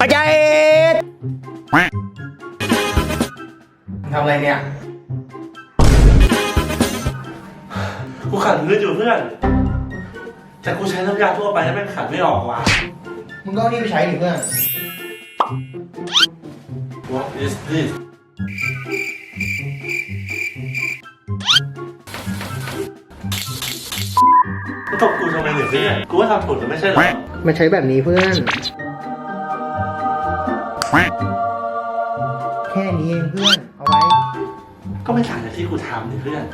อาจารย์ทำอะไรเนี่ย กูขัดพื้นอยู่เพื่อน แต่กูใช้น้ำยาทั่วไปแล้วแม่งขัดไม่ออกว่ะ มึงก็เอานี่ไปใช้ดิเพื่อน What is this มึงตบกูทำไมเนี่ยเพื่อนกูว่าทำถูกแล้วไม่ใช่เหรอ มันใช้แบบนี้เพื่อน แค่นี้เองเพื่อน เอาไว้ ก็ไม่ต่างจากที่กูทำนี่เพื่อน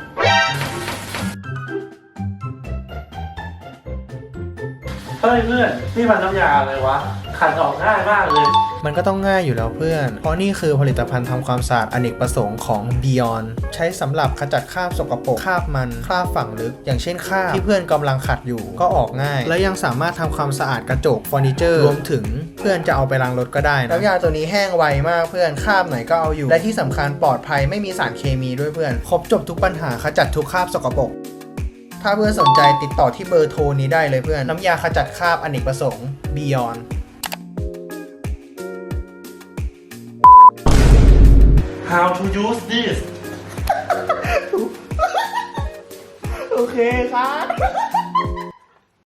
เฮ้ยเพื่อนนี่มันน้ำยาอะไรวะ ขัดออกง่ายมากเลย มันก็ต้องง่ายอยู่แล้วเพื่อน เพราะนี่คือผลิตภัณฑ์ทำความสะอาดอเนกประสงค์ของ Beyond ใช้สำหรับขจัดคราบสกปรกคราบมันคราบฝังลึก อย่างเช่นคราบที่เพื่อนกำลังขัดอยู่ก็ออกง่าย และยังสามารถทำความสะอาดกระจกเฟอร์นิเจอร์รวมถึงเพื่อนจะเอาไปล้างรถก็ได้นะน้ำยาตัวนี้แห้งไวมากเพื่อนคราบไหนก็เอาอยู่ และที่สำคัญปลอดภัยไม่มีสารเคมีด้วยเพื่อน ครบจบทุกปัญหาขจัดทุกคราบสกปรกถ้าเพื่อนสนใจติดต่อที่เบอร์โทรนี้ได้เลยเพื่อน น้ำยาขจัดคราบอเนกประสงค์ Beyond How to use this โอเคครับ